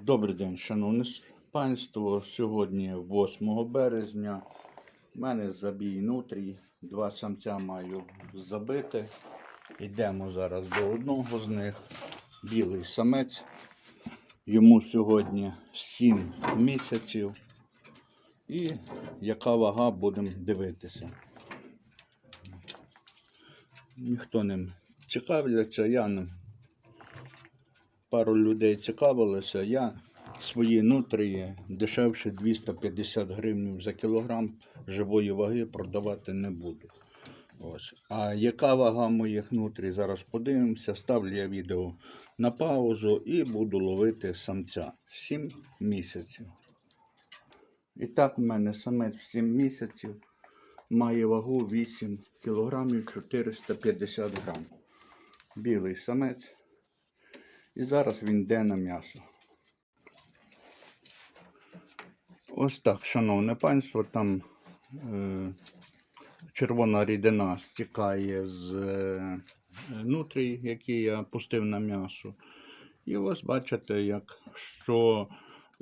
Добрий день, шановне панство. Сьогодні 8 березня. У мене забій нутрій. Два самця маю забити. Йдемо зараз до одного з них. Білий самець. Йому сьогодні 7 місяців. І яка вага будемо дивитися. Ніхто ним цікавляться, я ним пару людей цікавилося. Я свої нутрії дешевше 250 гривень за кілограм живої ваги продавати не буду. Ось. А яка вага моїх нутрій? Зараз подивимося. Ставлю я відео на паузу і буду ловити самця 7 місяців. І так, у мене самець 7 місяців має вагу 8 кілограмів 450 грам. Білий самець. І зараз він йде на м'ясо. Ось так, шановне панство, там е, червона рідина стікає з е, нутрій, які я пустив на м'ясо. І ось бачите, як що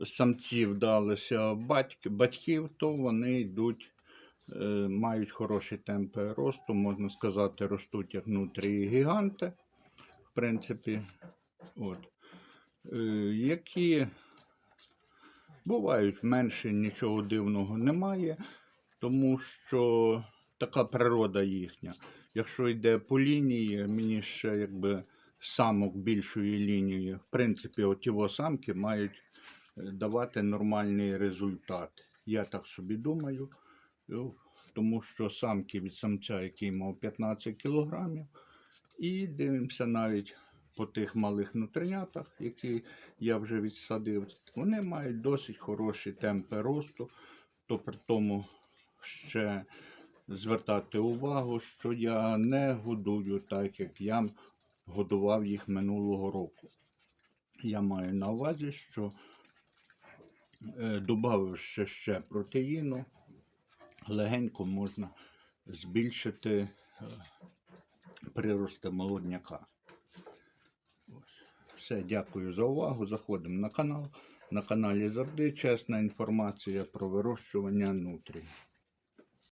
самці вдалися батьки, батьків, то вони йдуть, е, мають хороші темпи росту, можна сказати, ростуть як нутрії гіганти. В принципі, От. Е, які бувають менше, нічого дивного немає, тому що така природа їхня. Якщо йде по лінії, мені ще якби самок більшої лінії, в принципі, от його самки мають е, давати нормальний результат. Я так собі думаю, тому що самки від самця, який мав 15 кілограмів, і дивимося навіть по тих малих нутринятах, які я вже відсадив, вони мають досить хороші темпи росту, то при тому ще звертати увагу, що я не годую так, як я годував їх минулого року. Я маю на увазі, що е, додав ще, ще протеїну, легенько можна збільшити е, прирости молодняка. Все, дякую за увагу. Заходимо на канал. На каналі завжди чесна інформація про вирощування нутрій.